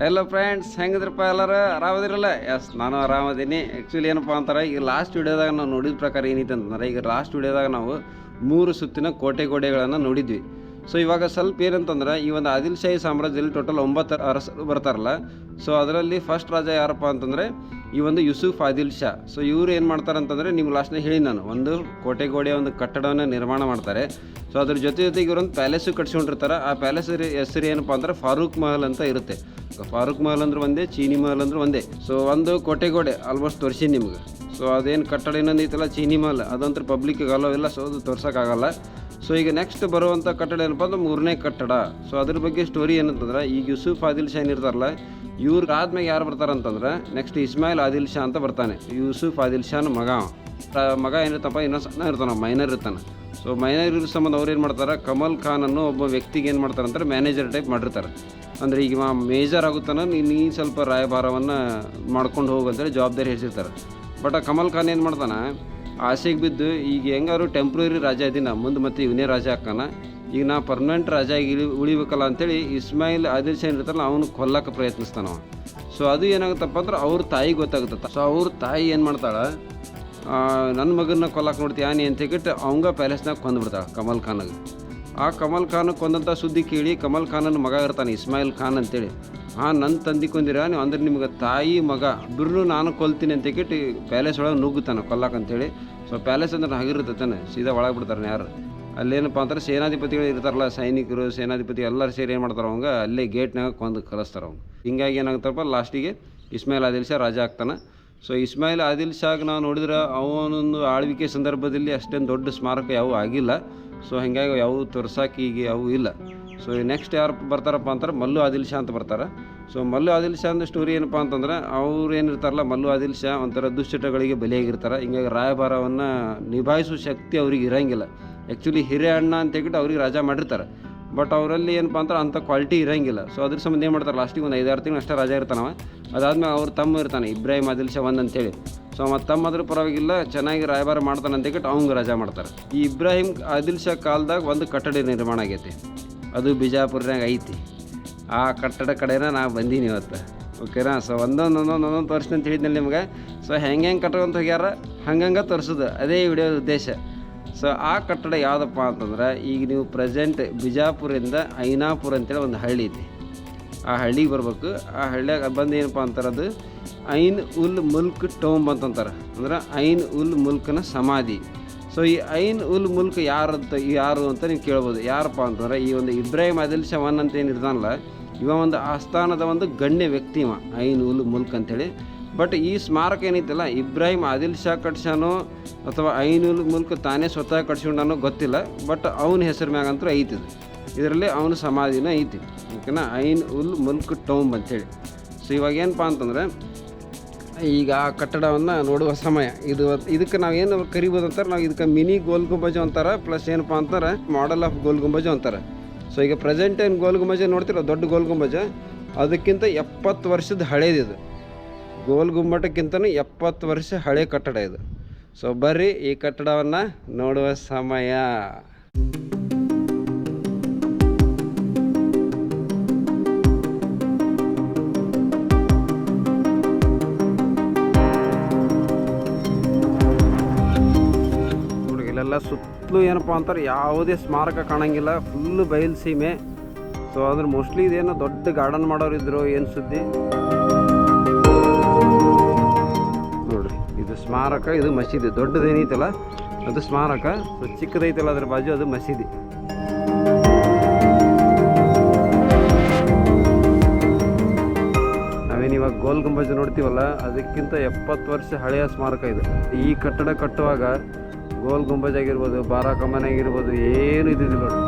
Hello friends ಹೆಂಗಿದ್ರಪ್ಪ ಎಲ್ಲರೂ? ಆರಾಮದಿರಲ್ಲ? S ನಾನು ಆರಾಮದೀನಿ. Actually ಏನಪ್ಪ ಅಂತಾರೆ ಈಗ ಲಾಸ್ಟ್ ವೀಡಿಯೋದಾಗ ನಾವು ನೋಡಿದ ಪ್ರಕಾರ ಏನಿತ್ತು ಅಂತಂದ್ರೆ, ಈಗ ಲಾಸ್ಟ್ ವೀಡಿಯೋದಾಗ ನಾವು ಮೂರು ಸುತ್ತಿನ ಕೋಟೆ ಗೋಡೆಗಳನ್ನು ನೋಡಿದ್ವಿ. ಸೊ ಇವಾಗ ಸ್ವಲ್ಪ ಏನಂತಂದ್ರೆ, ಈ ಒಂದು ಆದಿಲ್ ಶಾಹಿ ಸಾಮ್ರಾಜ್ಯದಲ್ಲಿ ಟೋಟಲ್ ಒಂಬತ್ತು ಅರಸರು ಬರ್ತಾರಲ್ಲ ಸೊ ಅದರಲ್ಲಿ ಫಸ್ಟ್ ರಾಜ ಯಾರಪ್ಪ ಅಂತಂದರೆ ಈ ಒಂದು ಯೂಸುಫ್ ಆದಿಲ್ ಶಾ. ಸೊ ಇವರು ಏನು ಮಾಡ್ತಾರೆ ಅಂತಂದರೆ ನಿಮ್ಗೆ ಲಾಸ್ಟ್ನಾಗ ಹೇಳಿ ನಾನು. ಒಂದು ಕೋಟೆ ಗೋಡೆಯ ಒಂದು ಕಟ್ಟಡವನ್ನು ನಿರ್ಮಾಣ ಮಾಡ್ತಾರೆ. ಸೊ ಅದ್ರ ಜೊತೆ ಜೊತೆಗೆ ಇವರೊಂದು ಪ್ಯಾಲೇಸು ಕಟ್ಸ್ಕೊಂಡಿರ್ತಾರೆ. ಆ ಪ್ಯಾಲೇಸ್ ಹೆಸರು ಏನಪ್ಪ ಅಂದ್ರೆ ಫಾರೂಕ್ ಮಹಲ್ ಅಂತ ಇರುತ್ತೆ. ಫಾರೂಕ್ ಮಹಲ್ ಅಂದ್ರೆ ಒಂದೇ, ಚೀನಿ ಮಹಲ್ ಅಂದ್ರೆ ಒಂದೇ. ಸೊ ಒಂದು ಕೋಟೆ ಗೋಡೆ ಆಲ್ಮೋಸ್ಟ್ ತೋರಿಸಿ ನಿಮ್ಗೆ. ಸೊ ಅದೇನು ಕಟ್ಟಡ ಇನ್ನೊಂದು ಐತಲ್ಲ, ಚೀನಿ ಮಹಲ್. ಅದಂತೂ ಪಬ್ಲಿಕ್ಕಿಗೆ ಇಲ್ಲ ಸೊ ಅದು ತೋರ್ಸೋಕ್ಕಾಗಲ್ಲ ಸೊ ಈಗ ನೆಕ್ಸ್ಟ್ ಬರುವಂಥ ಕಟ್ಟಡ ಏನಪ್ಪ ಅಂದ್ರೆ ಮೂರನೇ ಕಟ್ಟಡ. ಸೊ ಅದ್ರ ಬಗ್ಗೆ ಸ್ಟೋರಿ ಏನಂತಂದ್ರೆ, ಈಗ ಯೂಸುಫ್ ಆದಿಲ್ ಶಾನ್ ಇರ್ತಾರಲ್ಲ ಇವ್ರಿಗೆ ಆದ್ಮೇಲೆ ಯಾರು ಬರ್ತಾರಂತಂದ್ರೆ ನೆಕ್ಸ್ಟ್ ಇಸ್ಮಾಯಿಲ್ ಆದಿಲ್ ಶಾ ಅಂತ ಬರ್ತಾನೆ. ಯೂಸುಫ್ ಆದಿಲ್ ಶಾನ್ ಮಗ. ಮಗ ಏನಿರ್ತಪ್ಪ ಇನ್ನೊಂದು ಸಣ್ಣ ಇರ್ತಾನೆ ಮೈನರ್ ಇರ್ತಾನೆ. ಸೊ ಮೈನರ್ ಇರೋ ಸಂಬಂಧ ಅವ್ರು ಏನು ಮಾಡ್ತಾರೆ, ಕಮಲ್ ಖಾನ್ ಅನ್ನೋ ಒಬ್ಬ ವ್ಯಕ್ತಿಗೆ ಏನು ಮಾಡ್ತಾರೆ ಅಂತಾರೆ ಮ್ಯಾನೇಜರ್ ಟೈಪ್ ಮಾಡಿರ್ತಾರೆ. ಅಂದರೆ ಈಗ ಮೇಜರ್ ಆಗುತ್ತಾನ, ನೀನು ನೀ ಸ್ವಲ್ಪ ರಾಯಭಾರವನ್ನು ಮಾಡ್ಕೊಂಡು ಹೋಗು ಅಂತೇಳಿ ಜವಾಬ್ದಾರಿ ಹೆಚ್ಚಿರ್ತಾರೆ ಬಟ್ ಆ ಕಮಲ್ ಖಾನ್ ಏನು ಮಾಡ್ತಾನೆ ಆಸೆಗೆ ಬಿದ್ದು ಈಗ ಹೆಂಗಾರು ಟೆಂಪ್ರರಿ ರಾಜ ನಾ ಮುಂದೆ ಮತ್ತೆ ಇವನೇ ರಾಜ ಹಾಕೋಣ ಈಗ ನಾ ಪರ್ಮನೆಂಟ್ ರಾಜ ಆಗಿ ಉಳಿಬೇಕಲ್ಲ ಅಂತೇಳಿ ಇಸ್ಮಾಯಿಲ್ ಆದಿಲ್ ಸೇನ್ ಇರ್ತಲ್ಲ ಅವನು ಕೊಲ್ಲಕ್ಕೆ ಪ್ರಯತ್ನಿಸ್ತಾನವ ಸೊ ಅದು ಏನಾಗುತ್ತಪ್ಪ ಅಂದ್ರೆ ಅವ್ರ ತಾಯಿ ಗೊತ್ತಾಗುತ್ತೆ ಸೊ ಅವ್ರ ತಾಯಿ ಏನು ಮಾಡ್ತಾಳೆ? ನನ್ನ ಮಗನ ಕೊಲ್ಲಕ್ಕೆ ನೋಡ್ತೀಯ ನೀ ಅಂತ ಹೇಳ್ಬಿಟ್ಟು ಅವಂಗ ಪ್ಯಾಲೇಸ್ನಾಗ ಕೊಂದ್ಬಿಡ್ತಾಳೆ ಕಮಲ್ ಖಾನಾಗ. ಆ ಕಮಲ್ ಖಾನ್ ಕೊಂದಂಥ ಸುದ್ದಿ ಕೇಳಿ ಕಮಲ್ ಖಾನನ ಮಗ ಇರ್ತಾನೆ ಇಸ್ಮಾಯಿಲ್ ಖಾನ್ ಅಂತೇಳಿ. ಹಾಂ ನನ್ನ ತಂದೆ ಕೊಂದಿರ? ನೀವು ಅಂದ್ರೆ ನಿಮ್ಗೆ ತಾಯಿ ಮಗ. ಇಬ್ಬರು ನಾನು ಕೊಲ್ತೀನಿ ಅಂತ ಹೇಳ್ಬಿಟ್ಟು ಪ್ಯಾಲೇಸ್ ಒಳಗೆ ನುಗ್ಗುತ್ತಾನೆ ಕೊಲ್ಲಕ್ಕೆ ಅಂತೇಳಿ. ಸೊ ಪ್ಯಾಲೇಸ್ ಅಂದ್ರೆ ತಾನೆ, ಸೀದಾ ಒಳಗೆ ಬಿಡ್ತಾರೆ ಯಾರು. ಅಲ್ಲೇನಪ್ಪ ಅಂತಾರೆ ಸೇನಾಧಿಪತಿಗಳು ಇರ್ತಾರಲ್ಲ, ಸೈನಿಕರು, ಸೇನಾಧಿಪತಿ ಎಲ್ಲರೂ ಸೇರಿ ಏನು ಮಾಡ್ತಾರೆ ಅವಂಗ? ಅಲ್ಲೇ ಗೇಟ್ನಾಗ ಕೊಂದು ಕಲಿಸ್ತಾರೆ ಅವ್ನು ಹಿಂಗಾಗಿ ಏನಾಗುತ್ತಪ್ಪ ಲಾಸ್ಟಿಗೆ ಇಸ್ಮಾಯಿಲ್ ಆದಿಲ್ ಶಾ ರಾಜ ಆಗ್ತಾನೆ. ಸೊ ಇಸ್ಮಾಯಿಲ್ ಆದಿಲ್ ಶಾಗ್ ನಾವು ನೋಡಿದ್ರೆ ಅವನೊಂದು ಆಳ್ವಿಕೆ ಸಂದರ್ಭದಲ್ಲಿ ಅಷ್ಟೇನು ದೊಡ್ಡ ಸ್ಮಾರಕ ಯಾವ ಆಗಿಲ್ಲ. ಸೊ ಹಿಂಗಾಗಿ ಯಾವ ತೋರ್ಸಾಕಿ ಈಗ ಯಾವೂ ಇಲ್ಲ. ಸೊ ನೆಕ್ಸ್ಟ್ ಯಾರು ಬರ್ತಾರಪ್ಪ ಅಂತಾರೆ, ಮಲ್ಲು ಆದಿಲ್ ಶಾ ಅಂತ ಬರ್ತಾರೆ. ಸೊ ಮಲ್ಲು ಆದಿಲ್ ಶಾ ಅಂದ ಸ್ಟೋರಿ ಏನಪ್ಪ ಅಂತಂದ್ರೆ, ಅವ್ರು ಏನಿರ್ತಾರಲ್ಲ, ಮಲ್ಲು ಆದಿಲ್ ಶಾ ಒಂಥರ ದುಶ್ಚಟಗಳಿಗೆ ಬಲಿಯಾಗಿರ್ತಾರೆ. ಹಿಂಗಾಗಿ ರಾಯಭಾರವನ್ನು ನಿಭಾಯಿಸೋ ಶಕ್ತಿ ಅವ್ರಿಗೆ ಇರಂಗಿಲ್ಲ. ಆ್ಯಕ್ಚುಲಿ ಹಿರಿಯ ಅಣ್ಣ ಅಂತ ಹೇಳ್ಬಿಟ್ಟು ಅವ್ರಿಗೆ ರಾಜ ಮಾಡಿರ್ತಾರೆ. ಬಟ್ ಅವರಲ್ಲಿ ಏನಪ್ಪ ಅಂದ್ರೆ ಅಂಥ ಕ್ವಾಲಿಟಿ ಇರಂಗಿಲ್ಲ. ಸೊ ಅದ್ರ ಸಂಬಂಧ ಏನು ಮಾಡ್ತಾರೆ ಲಾಸ್ಟಿಗೆ ಒಂದು ಐದಾರು ತಿಂಗಳು ಅಷ್ಟೇ ರಾಜ ಇರ್ತಾನವ. ಅದಾದಮೇಲೆ ಅವ್ರ ತಮ್ಮ ಇರ್ತಾನೆ, ಇಬ್ರಾಹಿಂ ಆದಿಲ್ ಶಾ ಒಂದು ಅಂತೇಳಿ. ಸೊ ಮತ್ತು ತಮ್ಮ ಅದ್ರ ಪರವಾಗಿಲ್ಲ, ಚೆನ್ನಾಗಿ ರಾಯಭಾರ ಮಾಡ್ತಾನೆ ಅಂತ ಹೇಳ್ಬಿಟ್ಟು ಅವಂಗೆ ರಾಜ ಮಾಡ್ತಾರೆ. ಈ ಇಬ್ರಾಹಿಂ ಆದಿಲ್ ಶಾ ಕಾಲದಾಗ ಒಂದು ಕಟ್ಟಡ ನಿರ್ಮಾಣ ಆಗೈತಿ. ಅದು ಬಿಜಾಪುರ್ನಾಗ ಐತಿ. ಆ ಕಟ್ಟಡ ಕಡೆನ ನಾ ಬಂದೀನಿ ಇವತ್ತು. ಓಕೆನಾ? ಸೊ ಒಂದೊಂದು ಒಂದೊಂದು ಒಂದೊಂದು ತೋರಿಸ್ತೀನಿ ಅಂತ ಹೇಳಿದ್ನಲ್ಲ ನಿಮ್ಗೆ. ಸೊ ಹೆಂಗೆ ಹೆಂಗೆ ಕಟ್ಕೊಂತ ಹೋಗ್ಯಾರ? ಹಂಗಂಗೆ ತೋರಿಸೋದು. ಅದೇ ವಿಡಿಯೋ ಉದ್ದೇಶ. ಸೊ ಆ ಕಟ್ಟಡ ಯಾವುದಪ್ಪ ಅಂತಂದ್ರೆ, ಈಗ ನೀವು ಪ್ರೆಸೆಂಟ್ ಬಿಜಾಪುರಿಂದ ಐನಾಪುರ ಅಂತೇಳಿ ಒಂದು ಹಳ್ಳಿ ಐತಿ. ಆ ಹಳ್ಳಿಗೆ ಬರಬೇಕು. ಆ ಹಳ್ಳಿಯಾಗ ಬಂದು ಏನಪ್ಪ ಅಂತಾರೆ ಅದು? ಐನ್ ಉಲ್ ಮುಲ್ಕ್ ಟೋಂಬ್ ಅಂತಂತಾರೆ ಅಂದ್ರೆ ಐನ್ ಉಲ್ ಮುಲ್ಕ್ನ ಸಮಾಧಿ. ಸೊ ಈ ಐನ್ ಉಲ್ ಮುಲ್ಕ್ ಯಾರು ಅಂತ ಯಾರು ಅಂತ ನೀವು ಕೇಳ್ಬೋದು. ಯಾರಪ್ಪ ಅಂತಂದ್ರೆ, ಈ ಒಂದು ಇಬ್ರಾಹಿಂ ಅದಿಲ್ ಶವನ್ ಅಂತ ಏನು ಇರ್ತಾನಲ್ಲ ಇವ ಒಂದು ಆಸ್ಥಾನದ ಒಂದು ಗಣ್ಯ ವ್ಯಕ್ತಿ ಇವ ಐನ್ ಉಲ್ ಮುಲ್ಕ್ ಅಂತೇಳಿ. ಬಟ್ ಈ ಸ್ಮಾರಕ ಏನೈತಲ್ಲ, ಇಬ್ರಾಹಿಂ ಆದಿಲ್ ಶಾ ಕಟ್ಸಾನೋ ಅಥವಾ ಐನ್ ಉಲ್ ಮುಲ್ಕ್ ತಾನೇ ಸ್ವತಃ ಕಟ್ಸ್ಕೊಂಡಾನೋ ಗೊತ್ತಿಲ್ಲ ಬಟ್ ಅವನ ಹೆಸರು ಮ್ಯಾಗಂತೂ ಐತಿ ಇದು. ಇದರಲ್ಲಿ ಅವನ ಸಮಾಧಿನ ಐತಿ, ಓಕೆನಾ? ಐನ್ ಉಲ್ ಮುಲ್ಕ್ ಟೋಂಬ್ ಅಂತೇಳಿ. ಸೊ ಇವಾಗ ಏನಪ್ಪ ಅಂತಂದ್ರೆ, ಈಗ ಆ ಕಟ್ಟಡವನ್ನು ನೋಡುವ ಸಮಯ. ಇದು ಇದಕ್ಕೆ ನಾವು ಏನು ಕರಿಬೋದು ಅಂತಾರೆ ನಾವು ಇದಕ್ಕೆ ಮಿನಿ ಗೋಲ್ ಗುಂಬಜ್ ಅಂತಾರೆ ಪ್ಲಸ್ ಏನಪ್ಪ ಅಂತಾರೆ ಮಾಡೆಲ್ ಆಫ್ ಗೋಲ್ ಗುಂಬಜ್ ಅಂತಾರೆ. ಸೊ ಈಗ ಪ್ರೆಸೆಂಟ್ ಏನು ಗೋಲ್ ಗುಂಬಜ ನೋಡ್ತಿರೋ, ದೊಡ್ಡ ಗೋಲ್ ಗುಂಬಜ, ಅದಕ್ಕಿಂತ ಎಪ್ಪತ್ತು ವರ್ಷದ ಹಳೇದಿದು ಗೋಲ್ ಗುಮ್ಮಟಕ್ಕಿಂತನೂ ಎಪ್ಪತ್ತು ವರ್ಷ ಹಳೆ ಕಟ್ಟಡ ಇದು. ಸೊ ಬರ್ರಿ ಈ ಕಟ್ಟಡವನ್ನು ನೋಡುವ ಸಮಯ. ಇಲ್ಲೆಲ್ಲ ಸುತ್ತಲೂ ಏನಪ್ಪ ಅಂತಾರೆ, ಯಾವುದೇ ಸ್ಮಾರಕ ಕಾಣಂಗಿಲ್ಲ ಫುಲ್ಲು ಬಯಲು ಸೀಮೆ. ಸೊ ಅಂದ್ರೆ ಮೋಸ್ಟ್ಲಿ ಇದೇನೋ ದೊಡ್ಡ ಗಾರ್ಡನ್ ಮಾಡೋರು ಇದ್ರು, ಏನು ಸುದ್ದಿ? ನೋಡ್ರಿ, ಇದು ಸ್ಮಾರಕ, ಇದು ಮಸೀದಿ. ದೊಡ್ಡದೇನೈತಲ್ಲ ಅದು ಸ್ಮಾರಕ. ಸೊ ಚಿಕ್ಕದೈತಲ್ಲ ಅದ್ರ ಬಾಜು ಅದು ಮಸೀದಿ. ನಾವೇನು ಇವಾಗ ಗೋಲ್ ಗುಂಬಜ್ ನೋಡ್ತೀವಲ್ಲ, ಅದಕ್ಕಿಂತ ಎಪ್ಪತ್ತು ವರ್ಷ ಹಳೆಯ ಸ್ಮಾರಕ ಇದು. ಈ ಕಟ್ಟಡ ಕಟ್ಟುವಾಗ ಗೋಲ್ ಗುಂಬಜ್ ಆಗಿರ್ಬೋದು ಬಾರಾ ಕಮಾನ್ ಆಗಿರ್ಬೋದು ಏನು ಇದ್ದಿದ್ದಿಲ್ಲ ನೋಡಿ.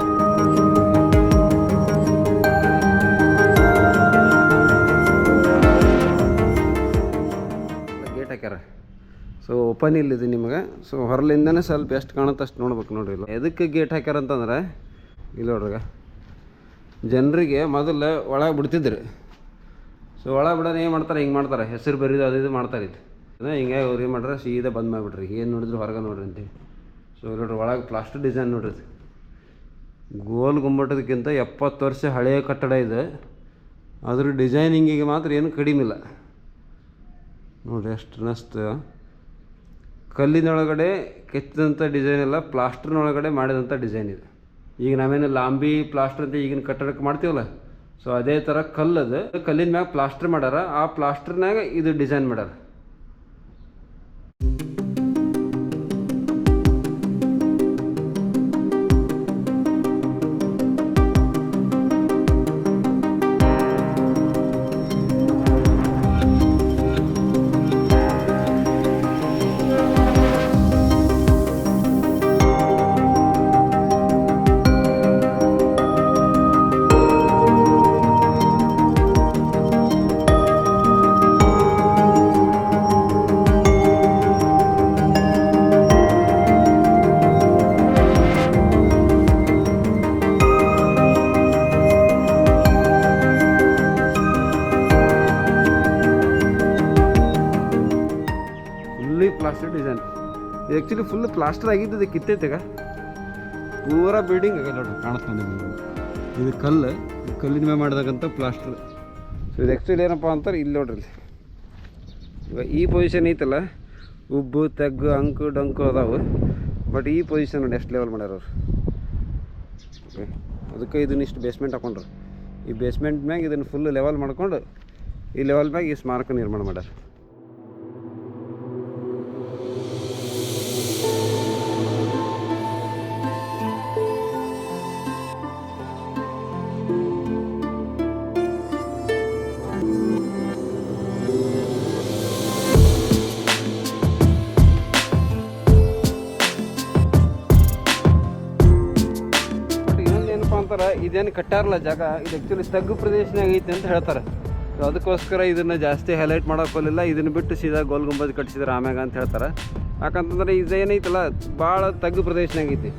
ಗೇಟ್ ಹಾಕ್ಯಾರ. ಸೊ ಓಪನ್ ಇಲ್ಲಿದೆ ನಿಮಗೆ. ಸೊ ಹೊರಲಿಂದನೇ ಸ್ವಲ್ಪ ಎಷ್ಟು ಕಾಣುತ್ತೆ ಅಷ್ಟು ನೋಡ್ಬೇಕು ನೋಡಿ ಇಲ್ಲ. ಎದಕ್ಕೆ ಗೇಟ್ ಹಾಕ್ಯಾರ ಅಂತಂದ್ರೆ, ಇಲ್ಲಿ ನೋಡ್ರಿಗ ಜನರಿಗೆ ಮೊದಲು ಒಳಗೆ ಬಿಡ್ತಿದ್ರು. ಸೊ ಒಳಗೆ ಬಿಡೋದು ಏನು ಮಾಡ್ತಾರೆ? ಹಿಂಗೆ ಮಾಡ್ತಾರೆ. ಹೆಸರು ಬರೀದು ಅದು ಇದು ಮಾಡ್ತಾರೆ ಇದು ಅದೇ ಹಿಂಗೆ ಅವ್ರು ಏನು ಮಾಡ್ರೆ, ಸೀದಾ ಬಂದ್ ಮಾಡಿಬಿಟ್ರಿ. ಏನು ನೋಡಿದ್ರು ಹೊರಗೆ ನೋಡ್ರಿ ಅಂತೇಳಿ ಸೊ ನೋಡ್ರಿ ಒಳಗೆ ಪ್ಲಾಸ್ಟಿಕ್ ಡಿಸೈನ್ ನೋಡ್ರಿ ಗೋಲ್ ಗುಮ್ಮಟದಕ್ಕಿಂತ ಎಪ್ಪತ್ತು ವರ್ಷ ಹಳೆಯ ಕಟ್ಟಡ ಇದೆ. ಅದ್ರ ಡಿಸೈನಿಂಗಿಗೆ ಮಾತ್ರ ಏನು ಕಡಿಮೆ ಇಲ್ಲ. ನೋಡಿರಿ ಎಷ್ಟು ನಷ್ಟ ಕಲ್ಲಿನೊಳಗಡೆ ಕೆತ್ತಿದಂಥ ಡಿಸೈನ್ ಎಲ್ಲ ಪ್ಲಾಸ್ಟರ್ನೊಳಗಡೆ ಮಾಡಿದಂಥ ಡಿಸೈನ್ ಇದೆ. ಈಗ ನಾವೇನು ಲಾಂಬಿ ಪ್ಲಾಸ್ಟರ್ ಅಂತ ಈಗಿನ ಕಟ್ಟಡಕ್ಕೆ ಮಾಡ್ತೀವಲ್ಲ? ಸೊ ಅದೇ ಥರ ಕಲ್ಲದು. ಕಲ್ಲಿನ ಮ್ಯಾಗ ಪ್ಲಾಸ್ಟರ್ ಮಾಡ್ಯಾರ ಆ ಪ್ಲಾಸ್ಟರ್ನಾಗ ಇದು ಡಿಸೈನ್ ಮಾಡ್ಯಾರ ಫುಲ್ಲಿ ಇದು ಆ್ಯಕ್ಚುಲಿ ಫುಲ್ ಪ್ಲಾಸ್ಟರ್ ಆಗಿದ್ದು ಕಿತ್ತೈತೆಗ ಪೂರ ಬಿಲ್ಡಿಂಗ್ ಆಗ ನೋಡ್ರಿ, ಕಾಣಿಸ್ತಾ ಇದು ಕಲ್ಲು ಕಲ್ಲಿನ ಮೇಲೆ ಮಾಡಿದಾಗಂತ ಪ್ಲಾಸ್ಟರ್ ಸೊ ಇದು ಆ್ಯಕ್ಚುಲಿ ಏನಪ್ಪ ಅಂತಾರೆ, ಇಲ್ಲಿ ನೋಡ್ರಿ ಇವಾಗ ಈ ಪೊಸಿಷನ್ ಐತಲ್ಲ, ಉಬ್ಬು, ತೆಗ್ಗು, ಅಂಕು, ಡಂಕು ಅದಾವೆ. ಬಟ್ ಈ ಪೊಸಿಷನ್ ನೋಡಿ ಎಷ್ಟು ಲೆವೆಲ್ ಮಾಡ್ಯಾರ ಅವ್ರು. ಓಕೆ ಅದಕ್ಕೆ ಇದನ್ನ ಇಷ್ಟು ಬೇಸ್ಮೆಂಟ್ ಹಾಕೊಂಡ್ರು. ಈ ಬೇಸ್ಮೆಂಟ್ ಮ್ಯಾಗ ಇದನ್ನು ಫುಲ್ ಲೆವೆಲ್ ಮಾಡ್ಕೊಂಡು, ಈ ಲೆವೆಲ್ ಮ್ಯಾಗ ಈ ಸ್ಮಾರಕ ನಿರ್ಮಾಣ ಮಾಡ್ಯಾರ. ಇದೇನು ಕಟ್ಟಾರಲ್ಲ ಜಾಗ? ಇದು ಆ್ಯಕ್ಚುಲಿ ತಗ್ಗು ಪ್ರದೇಶನಾಗ ಐತೆ ಅಂತ ಹೇಳ್ತಾರೆ. ಸೊ ಅದಕ್ಕೋಸ್ಕರ ಇದನ್ನು ಜಾಸ್ತಿ ಹೈಲೈಟ್ ಮಾಡೋಕ್ಕೋಲಿಲ್ಲ ಇದನ್ನು ಬಿಟ್ಟು ಸೀದಾ ಗೋಲ್ ಗುಂಬಜ್ ಕಟ್ಟಿಸಿದ್ರೆ ಆಮ್ಯಾಗ ಅಂತ ಹೇಳ್ತಾರೆ. ಯಾಕಂತಂದ್ರೆ ಇದೇನೈತಲ್ಲ, ಭಾಳ ತಗ್ಗು ಪ್ರದೇಶನಾಗ ಐತಿ.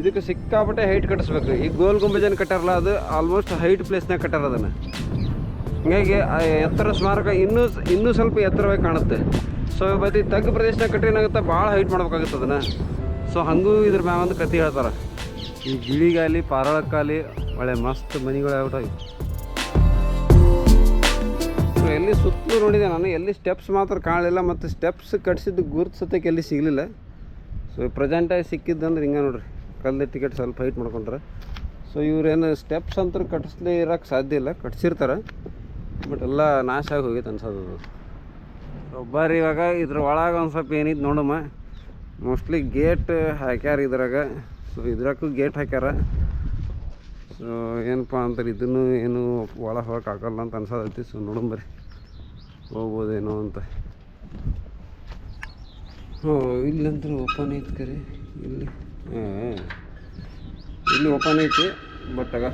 ಇದಕ್ಕೆ ಸಿಕ್ಕಾಪಟ್ಟೆ ಹೈಟ್ ಕಟ್ಟಿಸ್ಬೇಕು. ಈ ಗೋಲ್ ಗುಂಬಜನ್ನು ಕಟ್ಟಾರಲ್ಲ ಅದು ಆಲ್ಮೋಸ್ಟ್ ಹೈಟ್ ಪ್ಲೇಸ್ನಾಗ ಕಟ್ಟಾರ ಅದನ್ನು. ಹೀಗಾಗಿ ಎತ್ತರ ಸ್ಮಾರಕ ಇನ್ನೂ ಇನ್ನೂ ಸ್ವಲ್ಪ ಎತ್ತರವಾಗಿ ಕಾಣುತ್ತೆ. ಸೊ ಈ ತಗ್ಗು ಪ್ರದೇಶನಾಗ ಕಟ್ಟಿ ಏನಾಗುತ್ತೆ? ಭಾಳ ಹೈಟ್ ಮಾಡ್ಬೇಕಾಗುತ್ತೆ ಅದನ್ನು. ಸೊ ಹಂಗೂ ಇದ್ರ ಮ್ಯಾಗ ಅಂತ ಕತೆ ಹೇಳ್ತಾರೆ. ಈ ಗಿಳಿಗಾಲಿ, ಪಾರಾಳಕ್ಕಾಲಿ ಒಳ್ಳೆ ಮಸ್ತ್ ಮನೆಗಳು ಸೊ ಎಲ್ಲಿ ಸುತ್ತಲೂ ನೋಡಿದೆ ನಾನು, ಎಲ್ಲಿ ಸ್ಟೆಪ್ಸ್ ಮಾತ್ರ ಕಾಣಲಿಲ್ಲ ಮತ್ತು ಸ್ಟೆಪ್ಸ್ ಕಟ್ಸಿದ್ದು ಗುರುತು ಸತ್ಯಕ್ಕೆ ಎಲ್ಲಿ ಸಿಗಲಿಲ್ಲ. ಸೊ ಪ್ರೆಸೆಂಟಾಗಿ ಸಿಕ್ಕಿದ್ದಂದ್ರೆ ಹಿಂಗೆ ನೋಡ್ರಿ, ಕಲ್ಲು ಟಿಕೆಟ್ ಸ್ವಲ್ಪ ಹೈಟ್ ಮಾಡ್ಕೊಂಡ್ರೆ. ಸೊ ಇವ್ರೇನು ಸ್ಟೆಪ್ಸ್ ಅಂತೂ ಕಟ್ಟಿಸ್ಲೇ ಇರೋಕ್ಕೆ ಸಾಧ್ಯ ಇಲ್ಲ, ಕಟ್ಸಿರ್ತಾರೆ. ಬಟ್ ಎಲ್ಲ ನಾಶ ಆಗಿ ಹೋಗಿತ್ತು ಅನ್ಸೋದು ಒಬ್ಬರು ಇವಾಗ ಇದ್ರ ಒಳಗೆ ಒಂದು ಸ್ವಲ್ಪ ಏನಿತ್ತು ನೋಡಮ್ಮ. ಮೋಸ್ಟ್ಲಿ ಗೇಟ್ ಹಾಕ್ಯಾರ ಇದ್ರಾಗ. ಸೊ ಇದ್ರಾಗೂ ಗೇಟ್ ಹಾಕ್ಯಾರ. ಏನಪ್ಪ ಅಂತಾರೆ ಇದನ್ನು ಏನು ಒಳ ಹೋಗಕ್ಕೆ ಆಗಲ್ಲ ಅಂತ ಅನ್ಸೋದೈತಿ ಸೊ ನೋಡೋಣ ಬರ್ರಿ. ಹೋಗ್ಬೋದೇನೋ ಅಂತ. ಹ್ಞೂ ಇಲ್ಲಂತೂ ಓಪನ್ ಐತಿ ಕರೆ. ಇಲ್ಲಿ ಇಲ್ಲಿ ಓಪನ್ ಐತಿ ಬಟ್ ಆಗ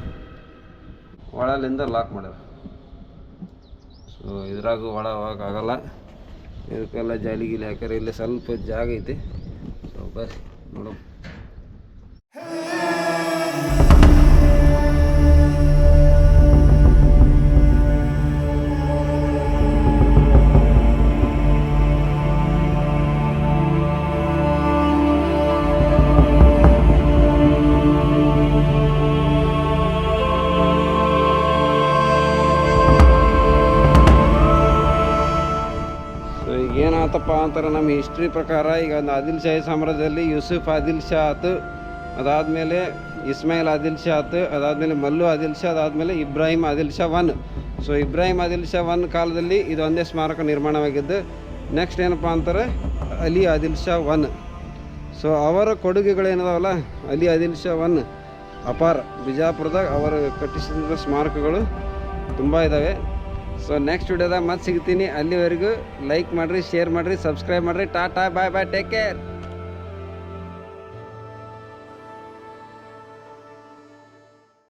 ಒಳಲಿಂದ ಲಾಕ್ ಮಾಡ್ಯಾರ. ಸೊ ಇದ್ರಾಗ ಒಳ ಹೋಗಕ್ಕಾಗಲ್ಲ ಇದಕ್ಕೆಲ್ಲ ಜಾಲಿ ಗೀಲಿ ಹಾಕ್ಯಾರ. ಇಲ್ಲಿ ಸ್ವಲ್ಪ ಜಾಗ ಐತಿ. ಸೊ ಬರ್ರಿ ನೋಡಮ್ ಅಂತಾರೆ ನಮ್ಮ ಹಿಸ್ಟ್ರಿ ಪ್ರಕಾರ ಈಗ ಒಂದು ಆದಿಲ್ ಶಾಹಿ ಸಾಮ್ರಾಜ್ಯದಲ್ಲಿ ಯೂಸುಫ್ ಆದಿಲ್ ಶಾ ಆತು ಅದಾದಮೇಲೆ ಇಸ್ಮಾಯಿಲ್ ಆದಿಲ್ ಶಾ ಆತು ಅದಾದಮೇಲೆ ಮಲ್ಲು ಆದಿಲ್ ಶಾ ಅದಾದಮೇಲೆ Ibrahim Adil Shah one. So Ibrahim Adil Shah one ಕಾಲದಲ್ಲಿ ಇದು ಒಂದೇ ಸ್ಮಾರಕ ನಿರ್ಮಾಣವಾಗಿದ್ದು ನೆಕ್ಸ್ಟ್ ಏನಪ್ಪ ಅಂತಾರೆ? ಅಲಿ ಆದಿಲ್ ಶಾ ಒನ್. ಸೊ ಅವರ ಕೊಡುಗೆಗಳೇನದಾವಲ್ಲ ಅಲಿ ಆದಿಲ್ ಶಾ ಒನ್. ಅಪಾರ. ಬಿಜಾಪುರದಾಗ ಅವರು ಕಟ್ಟಿಸಿದ ಸ್ಮಾರಕಗಳು ತುಂಬ ಇದ್ದಾವೆ ಸೊ ನೆಕ್ಸ್ಟ್ ವಿಡಿಯೋದಾಗ ಮತ್ತೆ ಸಿಗ್ತೀನಿ. ಅಲ್ಲಿವರೆಗೂ ಲೈಕ್ ಮಾಡಿರಿ ಶೇರ್ ಮಾಡಿರಿ ಸಬ್ಸ್ಕ್ರೈಬ್ ಮಾಡಿರಿ. Tata bye bye take care